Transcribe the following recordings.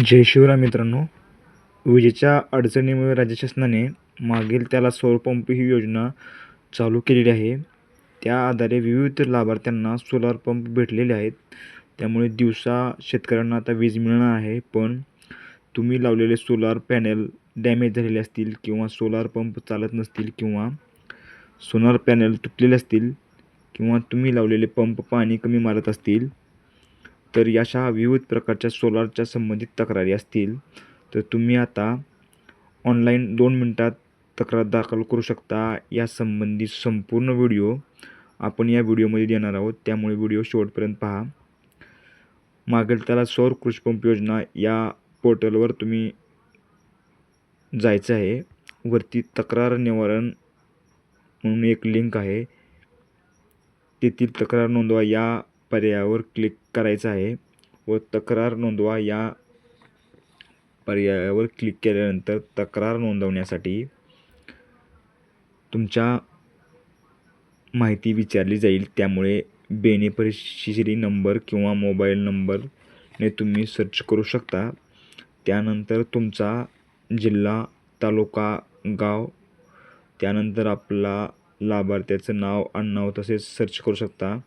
जय शिवराय मित्रांनो. विजेच्या अडचणीमुळे राज्य शासनाने मागील त्याला सौरपंप ही योजना चालू केलेली आहे. त्या आधारे विविध लाभार्थ्यांना सोलार पंप भेटलेले आहेत. त्यामुळे दिवसा शेतकऱ्यांना आता वीज मिळणार आहे. पण तुम्ही लावलेले सोलार पॅनल डॅमेज झालेले असतील किंवा सोलार पंप चालत नसतील किंवा सोलार पॅनल तुटलेले असतील किंवा तुम्ही लावलेले पंप पाणी कमी मारत असतील तर अशा विविध प्रकारच्या सोलारच्या संबंधित तक्रारी असतील तर तुम्ही आता ऑनलाईन दोन मिनटात तक्रार दाखल करू शकता. या संबंधी संपूर्ण व्हिडिओ आपण या व्हिडिओमध्ये देणार आहोत. त्यामुळे व्हिडिओ शेवटपर्यंत पहा. मागील त्याला सौर कृषीपंप योजना या पोर्टलवर तुम्ही जायचं आहे. वरती तक्रार निवारण म्हणून एक लिंक आहे. तेथील तक्रार नोंदवा. या पर्यायावर क्लिक करायचं आहे व तक्रार नोंदवा. या पर्यायावर क्लिक केल्यानंतर तक्रार नोंदवण्यासाठी तुमच्या माहिती विचारली जाईल. त्यामुळे बेनिफिशरी नंबर किंवा मोबाईल नंबरने तुम्ही सर्च करू शकता. त्यानंतर तुमचा जिल्हा तालुका गाव त्यानंतर आपला लाभार्थ्याचं नाव आडनाव तसेच सर्च करू शकता.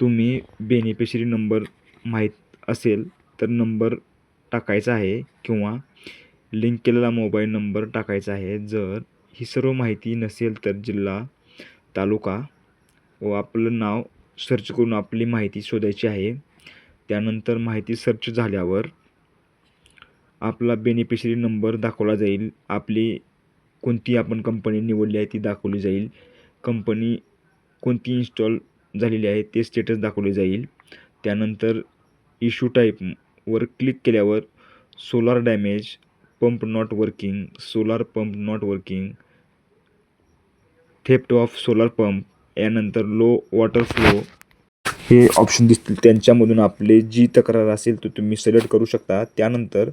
तुम्ही बेनिफिशरी नंबर माहीत असेल तर नंबर टाकायचा आहे किंवा लिंक केलेला मोबाईल नंबर टाकायचा आहे. जर ही सर्व माहिती नसेल तर जिल्हा तालुका व आपलं नाव सर्च करून आपली माहिती शोधायची आहे. त्यानंतर माहिती सर्च झाल्यावर आपला बेनिफिशरी नंबर दाखवला जाईल. आपली कोणती आपण कंपनी निवडली आहे ती दाखवली जाईल. कंपनी कोणती इन्स्टॉल झालेली आहे ते स्टेटस दाखवले जाईल. त्यानंतर इशू टाईपवर क्लिक केल्यावर solar damage pump not working solar pump not working theft of solar pump यानंतर लो वॉटर फ्लो हे ऑप्शन दिसतील. त्यांच्यामधून आपले जी तक्रार असेल तो तुम्ही सिलेक्ट करू शकता. त्यानंतर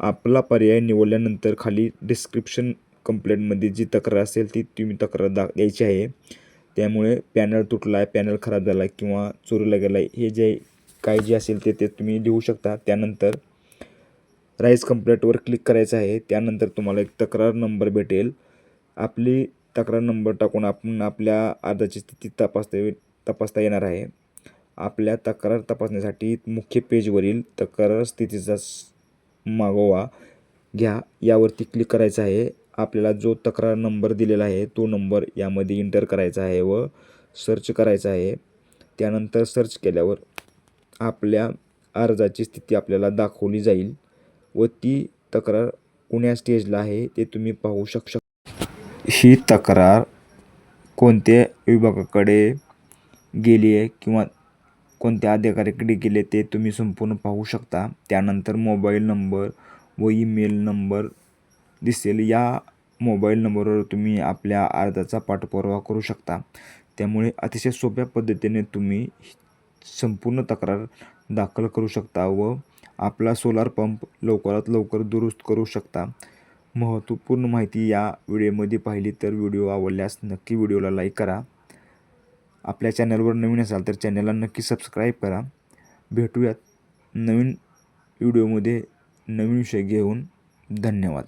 आपला पर्याय निवडल्यानंतर खाली डिस्क्रिप्शन कंप्लेंटमध्ये जी तक्रार असेल ती तुम्ही तक्रार दा द्यायची आहे. त्यामुळे पॅनल तुटला आहे पॅनल खराब झाला आहे किंवा चोरीला गेला आहे हे जे काय जे असेल ते ते तुम्ही लिहू शकता. त्यानंतर राईस कंप्लेंटवर क्लिक करायचं आहे. त्यानंतर तुम्हाला एक तक्रार नंबर भेटेल. आपली तक्रार नंबर टाकून आपण आपल्या अर्जाची स्थिती तपासता तपासता येणार आहे. आपल्या तक्रार तपासण्यासाठी मुख्य पेजवरील तक्रार स्थितीचा मागोवा घ्या. यावरती क्लिक करायचं आहे. आपल्याला जो तक्रार नंबर दिलेला आहे तो नंबर यामध्ये इंटर करायचा आहे व सर्च करायचा आहे. त्यानंतर सर्च केल्यावर आपल्या अर्जाची स्थिती आपल्याला दाखवली जाईल व ती तक्रार कोण्या स्टेजला आहे ते तुम्ही पाहू शक शक ही तक्रार कोणत्या विभागाकडे गेली आहे किंवा कोणत्या अधिकाऱ्याकडे गेले ते तुम्ही संपूर्ण पाहू शकता. त्यानंतर मोबाईल नंबर व ईमेल नंबर दिसेल. या मोबाईल नंबरवर तुम्ही आपल्या अर्जाचा पाठपुरावा करू शकता. त्यामुळे अतिशय सोप्या पद्धतीने तुम्ही संपूर्ण तक्रार दाखल करू शकता व आपला सोलार पंप लवकरात लवकर दुरुस्त करू शकता. महत्त्वपूर्ण माहिती या व्हिडिओमध्ये पाहिली तर व्हिडिओ आवडल्यास नक्की व्हिडिओला लाईक करा. आपल्या चॅनलवर नवीन असाल तर चॅनलला नक्की सबस्क्राईब करा. भेटूयात नवीन व्हिडिओमध्ये नवीन विषय घेऊन. धन्यवाद.